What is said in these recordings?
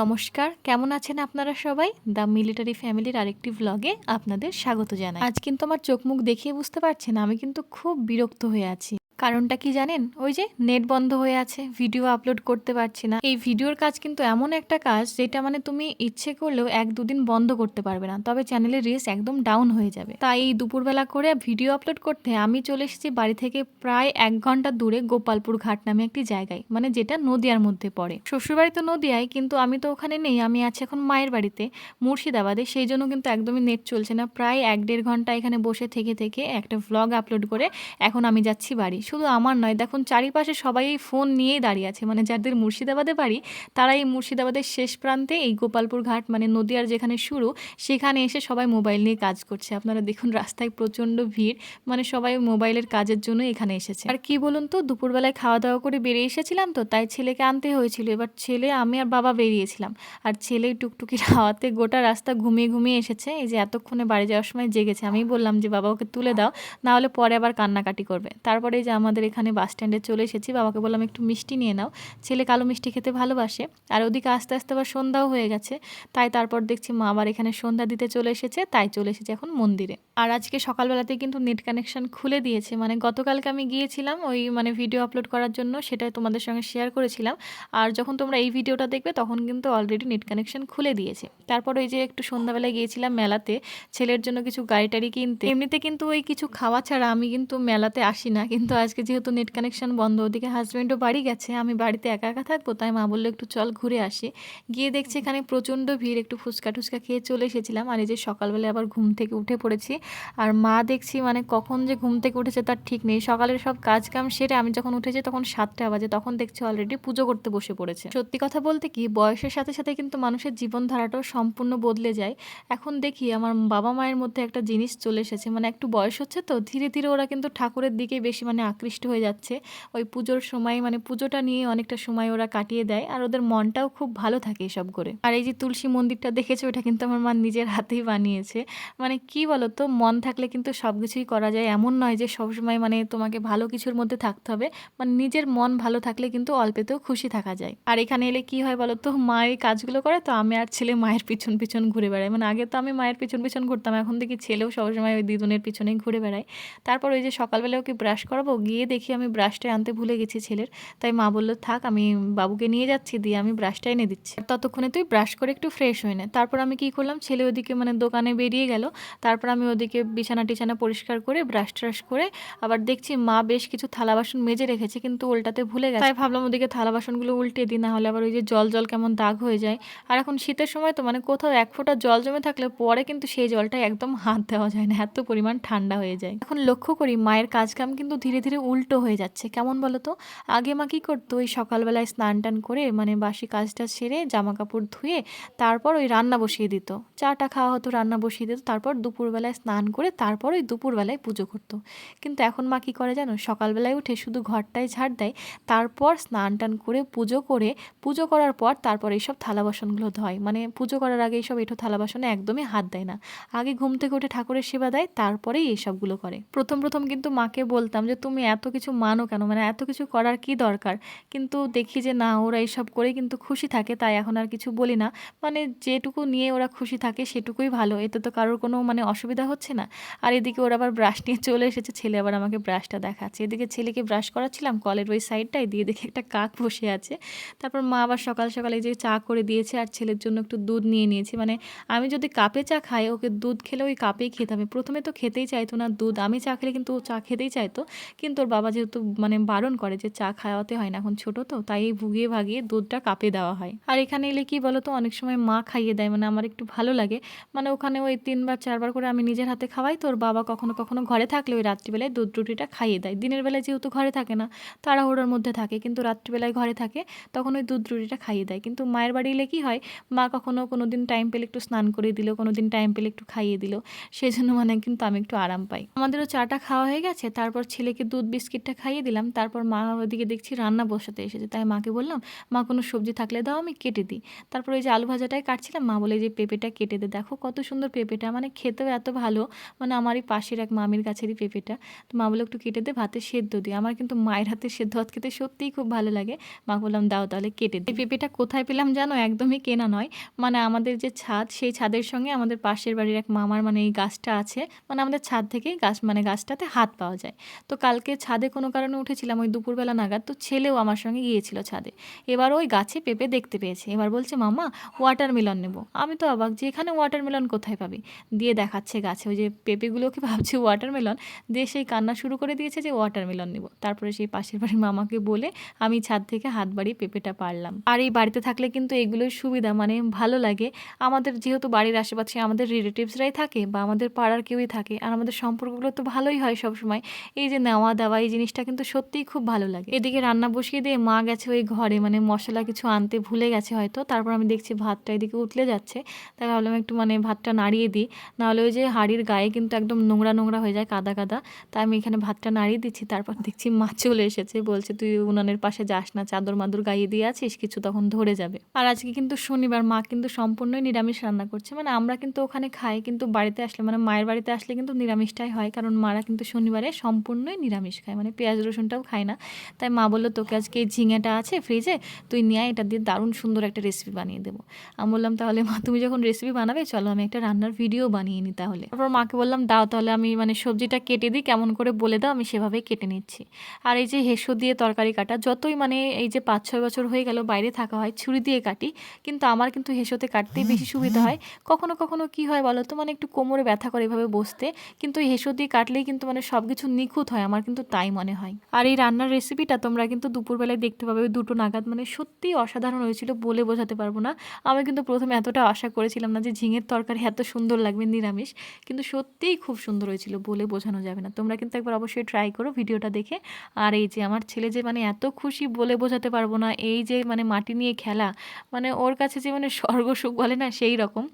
নমস্কার, কেমন আছেন আপনারা সবাই? দ্য মিলিটারি ফ্যামিলির আরেকটি ব্লগে আপনাদের স্বাগত জানাই। আজ কিন্তু আমার চোখ মুখ দেখিয়ে বুঝতে পারছেন আমি কিন্তু খুব বিরক্ত হয়ে আছি। কারণটা কি জানেন? ওই যে নেট বন্ধ হয়ে আছে, ভিডিও আপলোড করতে পারছি না। এই ভিডিওর কাজ কিন্তু এমন একটা কাজ, যেটা মানে তুমি ইচ্ছে করলেও এক দুদিন বন্ধ করতে পারবে না, তবে চ্যানেলের রিস একদম ডাউন হয়ে যাবে। তাই এই দুপুরবেলা করে ভিডিও আপলোড করতে আমি চলে এসেছি বাড়ি থেকে প্রায় এক ঘণ্টা দূরে গোপালপুর ঘাট নামে একটি জায়গায় মানে যেটা নদিয়ার মধ্যে পড়ে। শ্বশুরবাড়ি তো নদিয়ায়, কিন্তু আমি তো ওখানে নেই, আমি আছি এখন মায়ের বাড়িতে, মুর্শিদাবাদে, সেই জন্য কিন্তু একদমই নেট চলছে না। প্রায় এক দেড় ঘণ্টা এখানে বসে থেকে থেকে একটা ভ্লগ আপলোড করে এখন আমি যাচ্ছি বাড়ি। শুধু আমার নয়, দেখুন চারিপাশে সবাই এই ফোন নিয়েই দাঁড়িয়ে আছে। মানে যাদের মুর্শিদাবাদে বাড়ি, তারা এই মুর্শিদাবাদের শেষ প্রান্তে এই গোপালপুর ঘাট মানে নদিয়ার যেখানে শুরু, সেখানে এসে সবাই মোবাইল নিয়ে কাজ করছে। আপনারা দেখুন রাস্তায় প্রচণ্ড ভিড় মানে সবাই মোবাইলের কাজের জন্য এখানে এসেছে। আর কি বলুন তো, দুপুরবেলায় খাওয়া দাওয়া করে বেরিয়ে এসেছিলাম তো, তাই ছেলেকে আনতে হয়েছিল। এবার ছেলে, আমি আর বাবা বেরিয়েছিলাম। আর ছেলে টুকটুকির হাওয়াতে গোটা রাস্তা ঘুমিয়ে ঘুমিয়ে এসেছে। এই যে এতক্ষণে বাড়ি যাওয়ার সময় জেগেছে। আমি বললাম যে, বাবা, ওকে তুলে দাও, না হলে পরে আবার কান্নাকাটি করবে। তারপরে যে আমাদের এখানে বাস স্ট্যান্ডে চলে এসেছি। বাবাকে বললাম, একটু মিষ্টি নিয়ে নাও। ছেলে কালো মিষ্টি খেতে ভালোবাসে। আর ওদিকে আস্তে আস্তে আবার সন্ধ্যাও হয়ে গেছে। তাই তারপর দেখছি মা আবার এখানে সন্ধ্যা দিতে চলে এসেছে। তাই চলে এসেছে এখন মন্দিরে। আর আজকে সকালবেলাতে কিন্তু নেট কানেকশন খুলে দিয়েছে। মানে গতকালকে আমি গিয়েছিলাম ওই মানে ভিডিও আপলোড করার জন্য সেটা তোমাদের সঙ্গে শেয়ার করেছিলাম। আর যখন তোমরা এই ভিডিওটা দেখবে, তখন কিন্তু অলরেডি নেট কানেকশন খুলে দিয়েছে। তারপর ওই যে একটু সন্ধ্যাবেলায় গিয়েছিলাম মেলাতে, ছেলের জন্য কিছু গাড়ি টাড়ি কিনতে। এমনিতে কিন্তু ওই কিছু খাওয়া ছাড়া আমি কিন্তু মেলাতে আসি না। কিন্তু আজকে যেহেতু নেট কানেকশন বন্ধ, ওদিকে হাজব্যান্ডও বাড়ি গেছে, আমি বাড়িতে একা একা থাকব, তাই মা বলল একটু চল ঘুরে আসি। গিয়ে দেখছি এখানে প্রচণ্ড ভিড়, একটু ফুচকা টুচকা খেয়ে চলে এসেছিলাম, আর এই যে সকালবেলা আবার ঘুম থেকে উঠে পড়েছি। আর মা দেখছি মানে কখন যে ঘুম থেকে উঠেছে তার ঠিক নেই, সকালের সব কাজ কাম সেরে আমি যখন উঠেছি তখন সাতটা বাজে, তখন দেখছি অলরেডি পুজো করতে বসে পড়েছে। সত্যি কথা বলতে কি, বয়সের সাথে সাথে কিন্তু মানুষের জীবনধারাটাও সম্পূর্ণ বদলে যায়। এখন দেখি আমার বাবা মায়ের মধ্যে একটা জিনিস চলে এসেছে মানে একটু বয়স হচ্ছে তো, ধীরে ধীরে ওরা কিন্তু ঠাকুরের দিকে বেশি মানে আকৃষ্ট হয়ে যাচ্ছে। ওই পুজোর সময় মানে পুজোটা নিয়ে অনেকটা সময় ওরা কাটিয়ে দেয় আর ওদের মনটাও খুব ভালো থাকে এসব করে। আর এই যে তুলসী মন্দিরটা দেখেছে, ওটা কিন্তু আমার মা নিজের হাতেই বানিয়েছে। মানে কি বলো তো মন থাকলে কিন্তু সব কিছুই করা যায়। এমন নয় যে সবসময় মানে তোমাকে ভালো কিছুর মধ্যে থাকতে হবে। মানে নিজের মন ভালো থাকলে কিন্তু অল্পেতেও খুশি থাকা যায়। আর এখানে এলে কি হয় বলো তো মা এই কাজগুলো করে তো আমি আর ছেলে মায়ের পিছন পিছন ঘুরে বেড়াই। মানে আগে তো আমি মায়ের পিছন পিছন ঘুরতাম, এখন দেখি ছেলেও সবসময় ওই দিদুনের পিছনেই ঘুরে বেড়ায়। তারপর ওই যে সকালবেলা ওকে ব্রাশ করাবো গিয়ে দেখি আমি ব্রাশটা আনতে ভুলে গেছি ছেলের। তাই মা বলল, থাক, আমি বাবুকে নিয়ে যাচ্ছি, দিয়ে আমি ব্রাশটা এনে দিচ্ছি। ততক্ষণে তুই ব্রাশ করে একটু ফ্রেশ হয়ে নে। তারপর আমি কি করলাম, ছেলে ওদিকে মানে দোকানে বেরিয়ে গেল। তারপর আমি ওদিকে বিছানা টিছানা পরিষ্কার করে ব্রাশ ট্রাশ করে আবার দেখছি মা বেশ কিছু থালা বাসন মেজে রেখেছে, কিন্তু উল্টাতে ভুলে গেছে। তাই ভাবলাম ওদিকে থালা বাসনগুলো উল্টে দিই, না হলে আবার ওই যে জল জল কেমন দাগ হয়ে যায়। আর এখন শীতের সময় তো মানে কোথাও এক ফোঁটা জল জমে থাকলে পরে কিন্তু সেই জলটা একদম হাত দেওয়া যায় না, এত পরিমাণ ঠান্ডা হয়ে যায়। এখন লক্ষ্য করি মায়ের কাজ কাম কিন্তু ধীরে ধীরে উল্টো হয়ে যাচ্ছে। কেমন বলো তো আগে মা কী করতো? ওই সকালবেলায় স্নান টান করে মানে বাসি কাজটা সেরে জামা কাপড় ধুয়ে তারপর ওই রান্না বসিয়ে দিত। চাটা খাওয়া হতো, রান্না বসিয়ে দিত, তারপর দুপুরবেলায় স্নান করে তারপর ওই দুপুরবেলায় পুজো করতো। কিন্তু এখন মা কী করে জানো? সকালবেলায় উঠে শুধু ঘরটায় ঝাড় দেয়, তারপর স্নান টান করে পুজো করে, পুজো করার পর তারপর এইসব থালা বাসনগুলো ধয়। মানে পুজো করার আগে এইসব এঁঠো থালা বাসনে একদমই হাত দেয় না। আগে ঘুম থেকে উঠে ঠাকুরের সেবা দেয়, তারপরেই এইসবগুলো করে। প্রথম প্রথম কিন্তু মাকে বলতাম যে, তুমি এত কিছু মানো কেন? মানে এত কিছু করার কি দরকার? কিন্তু দেখি যে না, ওরা এইসব করে কিন্তু খুশি থাকে, তাই এখন আর কিছু বলি না। মানে যেটুকু নিয়ে ওরা খুশি থাকে সেটুকুই ভালো, এতে তো কারোর কোনো মানে অসুবিধা হচ্ছে না। আর এদিকে ওরা আবার ব্রাশ নিয়ে চলে এসেছে, ছেলে আবার আমাকে ব্রাশটা দেখাচ্ছে। এদিকে ছেলেকে ব্রাশ করাচ্ছিলাম, কলের ওই সাইডটায় দিয়ে দেখে একটা কাক বসে আছে। তারপর মা আবার সকাল সকাল এই যে চা করে দিয়েছে আর ছেলের জন্য একটু দুধ নিয়ে নিয়েছি। মানে আমি যদি কাপে চা খাই, ওকে দুধ খেলে ওই কাপেই খেতে হবে। প্রথমে তো খেতেই চাইতো না দুধ, আমি চা খেলে কিন্তু ও চা খেতেই চাইতো। কিন্তু ওর বাবা যেহেতু মানে বারণ করে যে চা খাওয়াতে হয় না, এখন ছোটো তো, তাই ভুগিয়ে ভাগিয়ে দুধটা কাপে দেওয়া হয়। আর এখানে এলে কি বলো তো অনেক সময় মা খাইয়ে দেয় মানে আমার একটু ভালো লাগে। মানে ওখানে ওই তিনবার, চারবার করে আমি নিজের হাতে খাওয়াই তো, ওর বাবা কখনো কখনো ঘরে থাকলে ওই রাত্রিবেলায় দুধ রুটিটা খাইয়ে দেয়। দিনের বেলায় যেহেতু ঘরে থাকে না, তাড়াহুড়োর মধ্যে থাকে, কিন্তু রাত্রিবেলায় ঘরে থাকে, তখন ওই দুধ রুটিটা খাইয়ে দেয়। কিন্তু মায়ের বাড়ি এলে কী হয়, মা কখনো কোনো দিন টাইম পেলে একটু স্নান করে দিল কোনো দিন টাইম পেলে একটু খাইয়ে দিল সেই জন্য মানে কিন্তু আমি একটু আরাম পাই। আমাদেরও চাটা খাওয়া হয়ে গেছে, তারপর ছেলেকে দুধ বিস্কিটটা খাইয়ে দিলাম। তারপর মা ওদিকে দেখছি রান্না বসাতে এসেছে। তাই মাকে বললাম, মা, কোনো সবজি থাকলে দাও, আমি কেটে দিই। তারপর ওই যে আলু ভাজাটাই কাটছিলাম, মা বলে যে পেঁপেটা কেটে দে। দেখো কত সুন্দর পেঁপেটা মানে খেতেও এত ভালো মানে আমারই পাশের এক মামির কাছেরই পেঁপেটা। তো মা বলে, একটু কেটে দে, ভাতে সেদ্ধ দিই। আমার কিন্তু মায়ের হাতে সেদ্ধ ভাত খেতে সত্যিই খুব ভালো লাগে। মা বললাম, দাও তাহলে কেটে দিই পেঁপেটা কোথায় পেলাম জানো? একদমই কেনা নয়। মানে আমাদের যে ছাদ, সেই ছাদের সঙ্গে আমাদের পাশের বাড়ির এক মামার মানে এই গাছটা আছে মানে আমাদের ছাদ থেকেই গাছ মানে গাছটাতে হাত পাওয়া যায়। তো কালকে ছাদে কোনো কারণে উঠেছিলাম, ওই দুপুরবেলা নাগাদ, তো ছেলেও আমার সঙ্গে গিয়েছিল ছাদে। এবার ওই গাছে পেঁপে দেখতে পেয়েছে। এবার বলছে, মামা ওয়াটারমেলন নেব। আমি তো অবাক যে, এখানে ওয়াটারমেলন কোথায় পাবি? দিয়ে দেখাচ্ছে গাছে, ওই যে পেঁপেগুলোকে ভাবছে ওয়াটারমেলন দিয়ে সেই কান্না শুরু করে দিয়েছে যে ওয়াটারমেলন নেব। তারপরে সেই পাশের বাড়ির মামাকে বলে, আমি ছাদ থেকে হাত বাড়িয়ে পেঁপেটা পারলাম আর এই বাড়িতে থাকলে কিন্তু এগুলোই সুবিধা মানে ভালো লাগে। আমাদের যেহেতু বাড়ির আশেপাশে আমাদের রিলেটিভসরাই থাকে বা আমাদের পাড়ার কেউই থাকে, আর আমাদের সম্পর্কগুলো তো ভালোই হয় সবসময়। এই যে নেওয়া দেওয়া এই জিনিসটা কিন্তু সত্যিই খুব ভালো লাগে। এদিকে রান্না বসিয়ে দিয়ে মা গেছে ওই ঘরে মানে মশলা কিছু আনতে ভুলে গেছে হয়তো, তারপর আমি দেখছি ভাতটা এদিকে উতলে যাচ্ছে, তাই ভাবলাম একটু মানে ভাতটা নাড়িয়ে দিই। নাহলে ওই যে হাড়ির গায়ে কিন্তু একদম নোংরা নোংরা হয়ে যায়, কাদা কাদা, তাই আমি এখানে ভাতটা নাড়িয়ে দিচ্ছি, তারপর দেখছি মা চলে এসেছে, বলছে তুই উনানের পাশে যাস না, চাদর মাদুর গাইয়ে দিয়ে আছিস, কিছু তখন ধরে যাবে। আর আজকে কিন্তু শনিবার, মা কিন্তু সম্পূর্ণই নিরামিষ রান্না করছে মানে আমরা কিন্তু ওখানে খাই, কিন্তু বাড়িতে আসলে মানে মায়ের বাড়িতে আসলে কিন্তু নিরামিষটাই হয়, কারণ মারা কিন্তু শনিবারে সম্পূর্ণই নিরামিষ। খায় মানে পেঁয়াজ রসুনটাও খায় না। তাই মা বলল তোকে আজকে এই ঝিঙেটা আছে ফ্রিজে তুই নিয়ে আয়, এটা দিয়ে দারুণ সুন্দর একটা রেসিপি বানিয়ে দেবো। আমি বললাম তাহলে মা তুমি যখন রেসিপি বানাবে চলো আমি একটা রান্নার ভিডিও বানিয়ে নিই তাহলে। তারপর মাকে বললাম দাও তাহলে আমি মানে সবজিটা কেটে দিই কেমন করে বলে দাও আমি সেভাবেই কেটে নিচ্ছি। আর এই যে হেসো দিয়ে তরকারি কাটা যতই মানে এই যে পাঁচ ছয় বছর হয়ে গেল বাইরে থাকা হয় ছুরি দিয়ে কাটি কিন্তু আমার কিন্তু হেসোতে কাটতেই বেশি সুবিধা হয়। কখনো কখনো কি হয় বলো তো মানে একটু কোমরে ব্যথা করে এভাবে বসতে কিন্তু এই হেসো দিয়ে কাটলেই কিন্তু মানে সব কিছু নিখুঁত হয় আমার কিন্তু তাই মনে হয়। আর এই রান্নার রেসিপিটা তোমরা কিন্তু দুপুরবেলায় দেখতে পাবে। ওই দুটো নাগাদ মানে সত্যিই অসাধারণ হয়েছিল বলে বোঝাতে পারব না। আমি কিন্তু প্রথমে এতটা আশা করেছিলাম না যে ঝিঙের তরকারি এত সুন্দর লাগবে, নিরামিষ। কিন্তু সত্যিই খুব সুন্দর হয়েছিল বলে বোঝানো যাবে না। তোমরা কিন্তু একবার অবশ্যই ট্রাই করো ভিডিওটা দেখে। আর এই যে আমার ছেলে যে মানে এত খুশি বলে বোঝাতে পারব না, এই যে মানে মাটি নিয়ে খেলা মানে ওর কাছে যে মানে স্বর্গ সুখ বলে না, সেই রকম।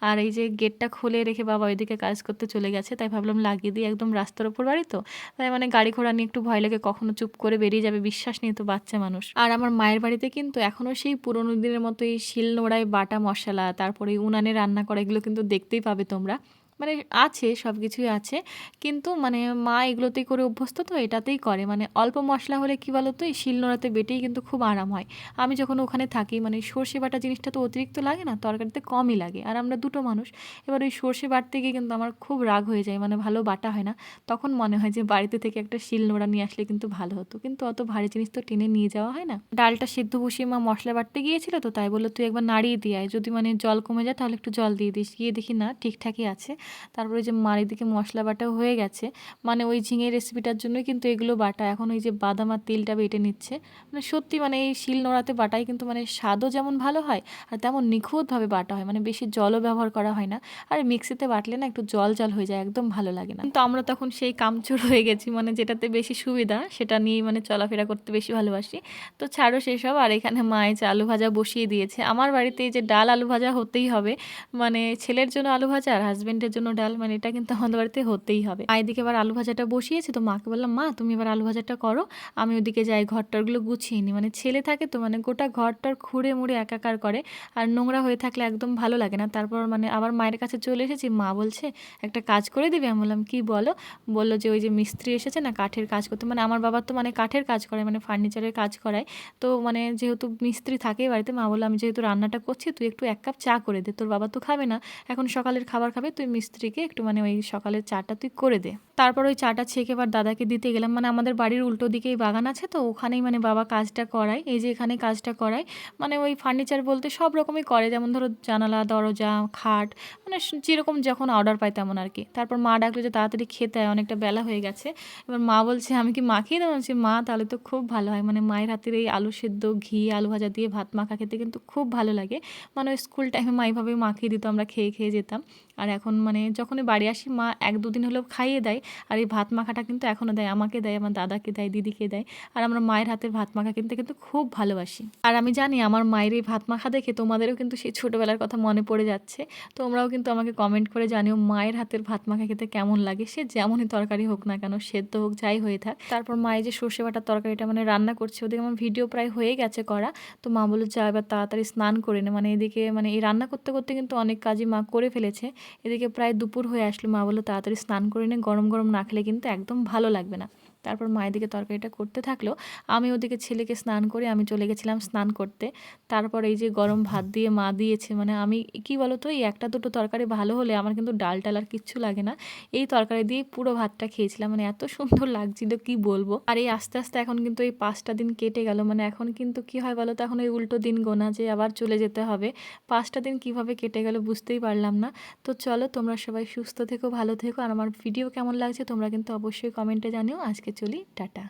আর এই যে গেটটা খুলে রেখে বাবা ওইদিকে কাজ করতে চলে গেছে, তাই ভাবলাম লাগিয়ে দিই একদম রাস্তার ওপর বাড়ি তো। তাই মানে গাড়ি ঘোড়া নিয়ে একটু ভয় লাগে, কখনো চুপ করে বেরিয়ে যাবে, বিশ্বাস নিয়ে তো বাচ্চা মানুষ। আর আমার মায়ের বাড়িতে কিন্তু এখনও সেই পুরোনো দিনের মতো এই শিল নোড়ায় বাটা মশলা, তারপরে উনানে রান্না করা, এগুলো কিন্তু দেখতেই পাবে তোমরা। মানে আছে সব কিছুই আছে। কিন্তু মানে মা এগুলোতেই করে অভ্যস্ত তো, এটাতেই করে। মানে অল্প মশলা হলে কী বলো তো এই শিলনোড়াতে বেটেই কিন্তু খুব আরাম হয়। আমি যখন ওখানে থাকি মানে সর্ষে বাটা জিনিসটা তো অতিরিক্ত লাগে না, তরকারিতে কমই লাগে। আর আমরা দুটো মানুষ, এবার ওই সর্ষে বাটতে গিয়ে কিন্তু আমার খুব রাগ হয়ে যায় মানে ভালো বাটা হয় না। তখন মনে হয় যে বাড়িতে থেকে একটা শিলনোড়া নিয়ে আসলে কিন্তু ভালো হতো। কিন্তু অত ভারী জিনিস তো টেনে নিয়ে যাওয়া হয় না। ডালটা সিদ্ধ বসিয়ে মা মশলা বাটতে গিয়েছিল তো, তাই বলল, তুই একবার নাড়িয়ে দিয়ে যদি মানে জল কমে যায়, তাহলে একটু জল দিয়ে দিস। গিয়ে দেখি না, ঠিকঠাকই আছে। তারপরে যে মার এদিকে মশলা বাটাও হয়ে গেছে। মানে ওই ঝিঙে রেসিপিটার জন্যই কিন্তু এগুলো বাটা। এখন ওই যে বাদাম আর তেলটা বেটে নিচ্ছে। মানে সত্যি মানে এই শিল নোড়াতে বাটাই কিন্তু মানে স্বাদও যেমন ভালো হয় আর তেমন নিখুঁতভাবে বাটা হয়। মানে বেশি জলও ব্যবহার করা হয় না। আর মিক্সিতে বাটলে না একটু জল জল হয়ে যায়, একদম ভালো লাগে না। কিন্তু আমরা তখন সেই কামচোর হয়ে গেছি। মানে যেটাতে বেশি সুবিধা, সেটা নিয়েই মানে চলাফেরা করতে বেশি ভালোবাসি। তো ছাড়ো সেসব আর এখানে মায়ে যে আলু ভাজা বসিয়ে দিয়েছে। আমার বাড়িতে এই যে ডাল আলু ভাজা হতেই হবে। মানে ছেলের জন্য আলু ভাজা আর হাজবেন্ডের জন্য ডাল মানে এটা কিন্তু আমাদের বাড়িতে হতেই হবে। আর এদিকে এবার আলু ভাজাটা বসিয়েছি, তো মাকে বললাম, মা, তুমি এবার আলু ভাজাটা করো, আমি ওদিকে যাই, ঘরটারগুলো গুছিয়ে নিই। মানে ছেলে থাকে তো মানে গোটা ঘরটার খুঁড়ে মুড়ে একাকার করে, আর নোংরা হয়ে থাকলে একদম ভালো লাগে না। তারপর মানে আবার মায়ের কাছে চলে এসেছি, মা বলছে, একটা কাজ করে দিবে? আমি বললাম, কি বলো? বলল যে, ওই যে মিস্ত্রি এসেছে না, কাঠের কাজ করতে। মানে আমার বাবা তো মানে কাঠের কাজ করে মানে ফার্নিচারের কাজ করায়। তো মানে যেহেতু মিস্ত্রি থাকে বাড়িতে, মা বলল, আমি যেহেতু রান্নাটা করছি, তুই একটু এক কাপ চা করে দে। তোর বাবা তো খাবে না, এখন সকালের খাবার খাবে, তুই মিস্ত্রিকে একটু মানে ওই সকালের চাটা তুই করে দে। তারপর ওই চাটা ছেঁকে এবার দাদাকে দিতে গেলাম। মানে আমাদের বাড়ির উল্টো দিকেই বাগান আছে তো, ওখানেই মানে বাবা কাজটা করায়। এই যে এখানে কাজটা করায়। মানে ওই ফার্নিচার বলতে সব রকমই করে। যেমন ধরো জানালা, দরজা, খাট মানে যেরকম যখন অর্ডার পায় তেমন আর কি। তারপর মা ডাকলো যে তাড়াতাড়ি খেতে হয় অনেকটা বেলা হয়ে গেছে। এবার মা বলছে, আমি কি মাখিয়ে দেবো? বলছি, মা, তাহলে তো খুব ভালো হয়। মানে মায়ের হাতের এই আলু সেদ্ধ, ঘি, আলু ভাজা দিয়ে ভাত মাখা খেতে কিন্তু খুব ভালো লাগে। মানে ওই স্কুল টাইমে মা এইভাবেই মাখিয়ে দিত। আমরা খেয়ে খেয়ে যেতাম। আর এখন মানে মানে যখনই বাড়ি আসি, মা এক দুদিন হলেও খাইয়ে দেয়। আর এই ভাত মাখাটা কিন্তু এখনও দেয়, আমাকে দেয়, আমার দাদাকে দেয়, দিদিকে দেয়। আর আমরা মায়ের হাতের ভাত মাখা কিন্তু কিন্তু খুব ভালোবাসি। আর আমি জানি আমার মায়ের এই ভাত মাখা দেখে তোমাদেরও কিন্তু সেই ছোটোবেলার কথা মনে পড়ে যাচ্ছে। তোমরাও কিন্তু আমাকে কমেন্ট করে জানিও মায়ের হাতের ভাত মাখা খেতে কেমন লাগে। সে যেমনই তরকারি হোক না কেন, সেদ্ধ হোক, যাই হয়ে থাক। তারপর মায়ের যে সর্ষে বাটার তরকারিটা মানে রান্না করছে, ওদিকে আমার ভিডিও প্রায় হয়ে গেছে করা। তো মা বলল, যা এবার তাড়াতাড়ি স্নান করে নে। মানে এদিকে মানে এই রান্না করতে করতে কিন্তু অনেক কাজই মা করে ফেলেছে। এদিকে প্রায় দুপুর হয়ে আসলো। মা বলল, তাড়াতাড়ি স্নান করে নে, গরম গরম না খেলে কিন্তু একদম ভালো লাগবে না। তারপর মায়ের দিকে তরকারিটা করতে থাকল। আমি ওদিকে ছেলেকে স্নান করে আমি চলে গেছিলাম স্নান করতে। তারপর এই যে গরম ভাত দিয়ে মা দিয়েছে মানে আমি কি বলো তো এই একটা দুটো তরকারি ভালো হলে আমার কিন্তু ডাল টাল আর কিচ্ছু লাগে না। এই তরকারি দিয়ে পুরো ভাতটা খেয়েছিলাম মানে এত সুন্দর লাগছিল, কি বলব। আর এই আস্তে আস্তে এখন কিন্তু এই পাঁচটা দিন কেটে গেল মানে এখন কিন্তু কি হয় বলো তো এখন এই উল্টো দিন গোনা যে আবার চলে যেতে হবে। পাঁচটা দিন কীভাবে কেটে গেল বুঝতেই পারলাম না। তো চলো তোমরা সবাই সুস্থ থেকো, ভালো থেকো। আর আমার ভিডিও কেমন লাগছে তোমরা কিন্তু অবশ্যই কমেন্টে জানিও। আজকে চলি টাটা।